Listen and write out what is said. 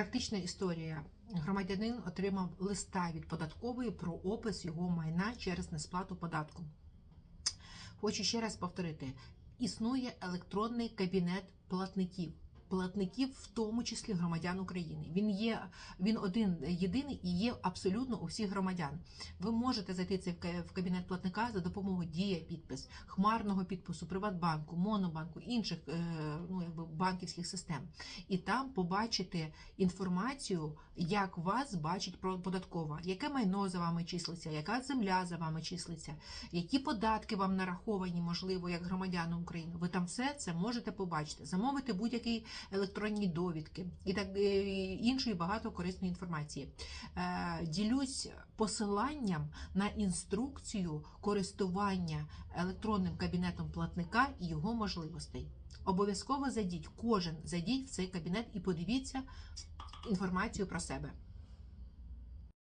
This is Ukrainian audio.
Практична історія. Громадянин отримав листа від податкової про опис його майна через несплату податку. Хочу ще раз повторити: існує електронний кабінет платників. Платників, в тому числі громадян України. Він є він один єдиний і є абсолютно у всіх громадян. Ви можете зайти в кабінет платника за допомогою дія підпис, хмарного підпису, Приватбанку, Монобанку, інших е, ну, якби банківських систем, і там побачити інформацію, як вас бачить податкова, яке майно за вами числиться, яка земля за вами числиться, які податки вам нараховані, можливо, як громадянам України. Ви там все це можете побачити, замовити будь-які електронні довідки і так е, іншої багато корисної інформації. Е, Ділюсь посиланням на інструкцію користування електронним кабінетом платника і його можливостей. Обов'язково зайдіть, кожен зайдіть в цей кабінет і подивіться інформацію про себе.